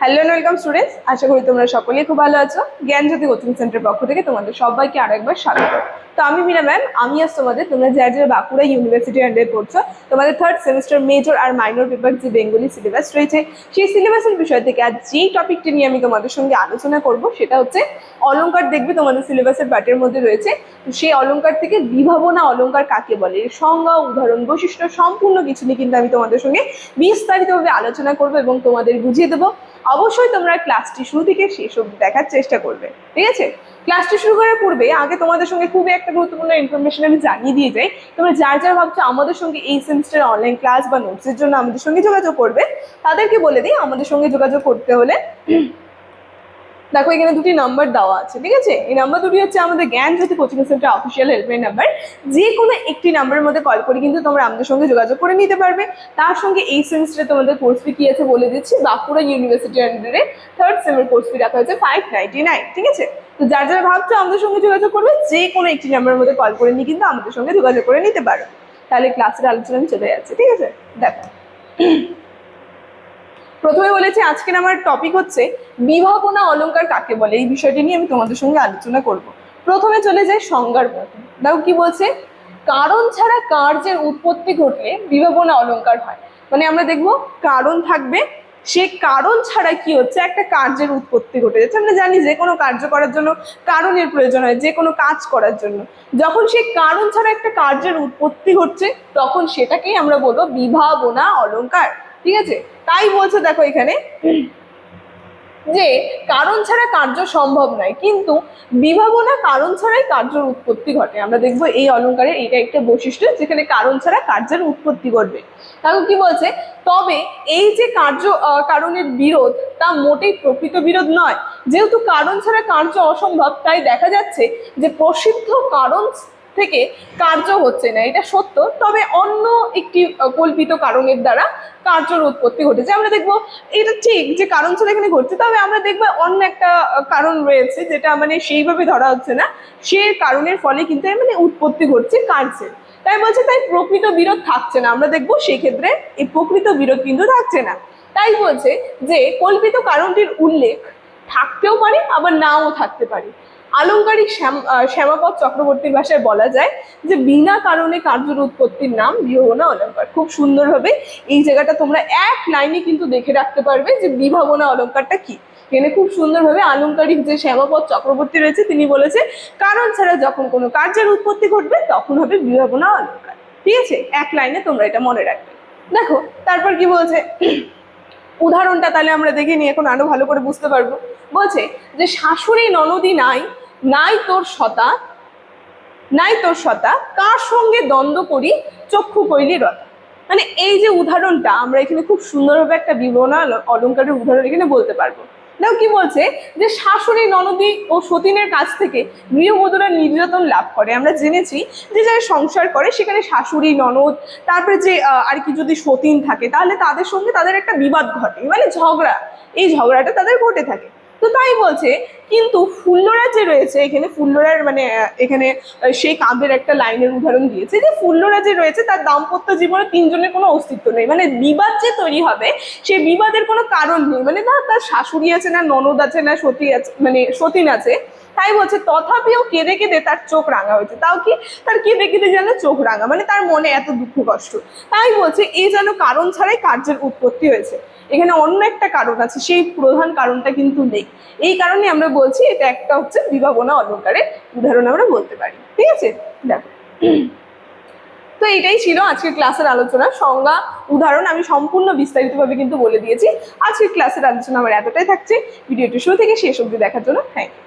Hello and welcome students আশা করি তোমরা সকলেই খুব ভালো আছো। জ্ঞানজ্যোতি কোচিং সেন্টার পক্ষ থেকে তোমাদের সবাইকে আরও একবার স্বাগত। তো আমি মিনা ম্যাম, আমি আজ তোমাদের, তোমরা যারা যারা বাঁকুড়া ইউনিভার্সিটি আন্ডারে পড়ছো, তোমাদের থার্ড সেমিস্টার মেজর আর মাইনর পেপার যে বেঙ্গলি সিলেবাস রয়েছে, সেই সিলেবাসের বিষয় থেকে আজ যেই টপিকটি নিয়ে আমি তোমাদের সঙ্গে আলোচনা করব, সেটা হচ্ছে অলঙ্কার দেখবে তোমাদের সিলেবাসের পার্টের মধ্যে রয়েছে। সেই অলংকার থেকে বিভাবনা অলংকার কাকে বলে? সংজ্ঞা, উদাহরণ, বৈশিষ্ট্য, সম্পূর্ণ কিছু নিয়ে কিন্তু আমি তোমাদের সঙ্গে বিস্তারিতভাবে আলোচনা করব এবং তোমাদের বুঝিয়ে দেবো। অবশ্যই তোমরা ক্লাসটি শুরু থেকে শেষ অব্দি দেখার চেষ্টা করবে, ঠিক আছে? ক্লাসটি শুরু করার পূর্বে আগে তোমাদের সঙ্গে খুবই একটা গুরুত্বপূর্ণ ইনফরমেশন আমি জানিয়ে দিয়ে যাই। তোমরা যার যার ভাবছ আমাদের সঙ্গে এই সেমিস্টার অনলাইন ক্লাস বা নোটসের জন্য আমাদের সঙ্গে যোগাযোগ করবে, তাদেরকে বলে দিই আমাদের সঙ্গে যোগাযোগ করতে হলে দেখো, এখানে দুটি নাম্বার দেওয়া আছে, ঠিক আছে? এই নাম্বার দুটি হচ্ছে আমাদের Gyan Jyoti coaching centre official helpline number যে কোনো একটি নাম্বারের মধ্যে কল করে কিন্তু তোমরা আমাদের সঙ্গে যোগাযোগ করে নিতে পারবে। তার সঙ্গে এই সেমিস্টারে তোমাদের কোর্স ফি কি আছে বলে দিচ্ছি। বাঁকুড়া ইউনিভার্সিটি আন্ডারে থার্ড সেমের কোর্স ফি রাখা হয়েছে ফাইভ নাইনটি নাইন ঠিক আছে? তো যার যারা ভাবছ আমাদের সঙ্গে যোগাযোগ করবে যে কোনো একটি নাম্বারের মধ্যে কল করে নিয়ে কিন্তু আমাদের সঙ্গে যোগাযোগ করে নিতে পারো। তাহলে ক্লাসের আলোচনা চলে যাচ্ছে, ঠিক আছে? দেখো। প্রথমে বলেছি, আজকের আমার টপিক হচ্ছে বিভাবনা অলংকার কাকে বলে? এই বিষয়টি নিয়ে আমি তোমাদের সঙ্গে আলোচনা করব। প্রথমে চলে যায় সংজ্ঞার মধ্যে। দেখো কি বলছে? কারণ ছাড়া কার্যের উৎপত্তি ঘটলে বিভাবনা অলংকার হয়। মানে আমরা দেখব, কারণ থাকবে, সে কারণ ছাড়া কি হচ্ছে? একটা কার্যের উৎপত্তি ঘটে যাচ্ছে। আমরা জানি যে কোনো কার্য করার জন্য কারণের প্রয়োজন হয়, যে কোনো কাজ করার জন্য। যখন সে কারণ ছাড়া একটা কার্যের উৎপত্তি হচ্ছে, তখন সেটাকেই আমরা বলব বিভাবনা অলংকার ঠিক আছে? তাই বলছে দেখো এখানে যে কারণ ছাড়া কার্য সম্ভব নয়, কিন্তু বিভাবনা কারণ ছাড়াই কার্যের উৎপত্তি ঘটে। আমরা দেখব এই অলঙ্কারের এটা একটা বৈশিষ্ট্য যেখানে কারণ ছাড়া কার্যের উৎপত্তি ঘটবে। তাহলে কি বলছে? তবে এই যে কার্য কারণের বিরোধ, তা মোটেই প্রকৃত বিরোধ নয়। যেহেতু কারণ ছাড়া কার্য অসম্ভব, তাই দেখা যাচ্ছে যে প্রসিদ্ধ কারণ থেকে কার্য হচ্ছে না, এটা সত্য। তবে অন্য একটি কল্পিত কারণের দ্বারা কার্যর উৎপত্তি ঘটেছে। আমরা দেখব এটা ঠিক যে কারণ ছাড়া এখানে ঘটছে, তবে আমরা দেখব অন্য একটা কারণ রয়েছে যেটা মানে সেইভাবে ধরা হচ্ছে না। সে কারণের ফলে কিন্তু মানে উৎপত্তি ঘটছে কার্যের। তাই বলছে তাই প্রকৃত বিরোধ থাকছে না। আমরা দেখব সেই ক্ষেত্রে এই প্রকৃত বিরোধ কিন্তু থাকছে না। তাই বলছে যে কল্পিত কারণটির উল্লেখ থাকতেও পারে, আবার নাও থাকতে পারে। আলংকারিক শ্যাম শ্যামাপদ চক্রবর্তীর ভাষায় বলা যায় যে বিনা কারণে কার্যের উৎপত্তির নাম বিভাবনা অলঙ্কার। খুব সুন্দরভাবে এই জায়গাটা তোমরা এক লাইনে কিন্তু দেখে রাখতে পারবে যে বিভাবনা অলঙ্কারটা কি। এখানে খুব সুন্দরভাবে আলংকারিক যে শ্যামাপদ চক্রবর্তী রয়েছে, তিনি বলেছে, কারণ ছাড়া যখন কোনো কার্যের উৎপত্তি ঘটবে, তখন হবে বিভাবনা অলঙ্কার। ঠিক আছে? এক লাইনে তোমরা এটা মনে রাখবে। দেখো, তারপর কি বলছে? উদাহরণটা তাহলে আমরা দেখে নিই, এখন আরও ভালো করে বুঝতে পারব। বলছে যে শাশুড়ি ননদি নাই নাই তোর সতা, নাই তোর সতা, কার সঙ্গে দ্বন্দ্ব করি, চক্ষু কইলি রতা মানে এই যে উদাহরণটা, আমরা এখানে খুব সুন্দরভাবে একটা বিবরণা অল- অলংকারের উদাহরণ এখানে বলতে পারব। দেখো কি বলছে? যে শাশুড়ি, ননদী ও সতীনের কাছ থেকে গৃহবধূরা নির্যাতন লাভ করে। আমরা জেনেছি যে যারা সংসার করে, সেখানে শাশুড়ি, ননদ, তারপরে যে আর কি যদি সতীন থাকে, তাহলে তাদের সঙ্গে তাদের একটা বিবাদ ঘটে। মানে ঝগড়া। এই ঝগড়াটা তাদের ঘটে থাকে। তো তাই বলছে। কিন্তু ফুল্লরা যে রয়েছে, এখানে ফুল্লরার মানে এখানে সেই কাঁধের একটা লাইনের উদাহরণ দিয়েছে যে ফুল্লরা যে রয়েছে, তার দাম্পত্য জীবনে তিনজনের কোনো অস্তিত্ব নেই। মানে বিবাদ যে তৈরি হবে সেই বিবাদের কোনো কারণ নেই। মানে না, তার শাশুড়ি আছে না, ননদ আছে না, সতী আছে মানে সতীন আছে। তাই বলছে, তথাপিও কেঁদে কেঁদে তার চোখ রাঙা হয়েছে। তাও কি? তার কেঁদে কেঁদে যেন চোখ রাঙা মানে তার মনে এত দুঃখ কষ্ট। তাই বলছে এই যেন কারণ ছাড়াই কার্যের উৎপত্তি হয়েছে। এখানে অন্য একটা কারণ আছে, সেই প্রধান কারণটা কিন্তু নেই। এই কারণে আমরা বলছি, এটা একটা হচ্ছে বিভাবনা অলঙ্কারের উদাহরণ আমরা বলতে পারি। ঠিক আছে? দেখো। তো এটাই ছিল আজকের ক্লাসের আলোচনা। সংজ্ঞা, উদাহরণ আমি সম্পূর্ণ বিস্তারিতভাবে কিন্তু বলে দিয়েছি। আজকের ক্লাসের আলোচনা আমার এতটাই থাকছে। ভিডিওটি শুরু থেকে শেষ অবধি দেখার জন্য থ্যাংক ইউ